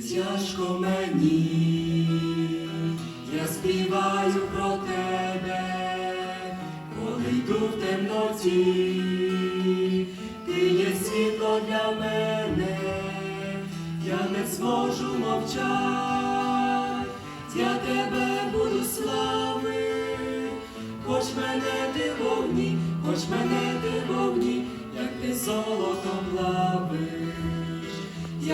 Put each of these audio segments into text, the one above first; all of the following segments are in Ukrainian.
тяжко мені, я співаю про тебе, коли йду в темноті, ти є світло для мене, я не зможу мовчать, я тебе буду славити, хоч мене ти вогні, хоч мене ти вогні, як ти золотом плавиш,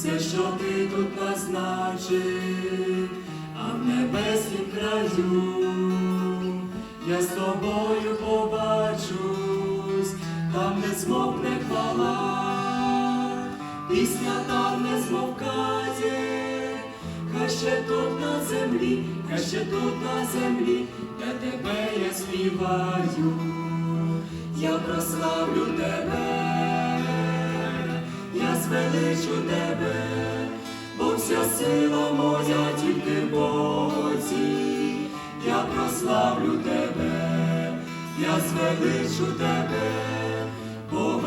все, що ти тут назначив, а в небеснім краю я з тобою побачусь, там не змовкне хвала, пісня там не змовкає, хай ще тут на землі, хай ще тут на землі, для тебе я співаю. Я прославлю тебе, я звеличу тебе, бо вся сила моя тільки в Бозі, я прославлю тебе, я звеличу тебе, бо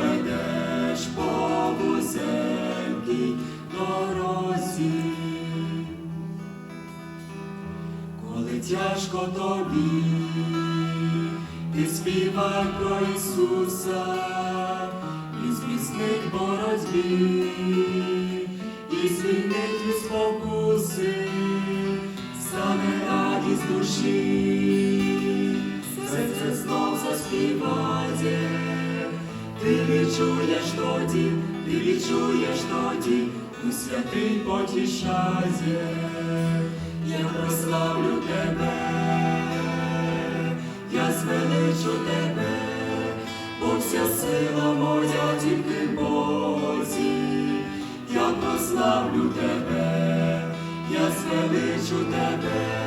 по вузенькій дорозі. Коли тяжко тобі, ти співай про Ісуса, звільнить від спокуси, стане радість душі, серце знов заспіває, ти відчуєш тоді, ти відчуєш тоді, у святий потішає, я прославлю тебе я звеличу тебе, бо вся сила я прославлю тебе, я звеличу тебе,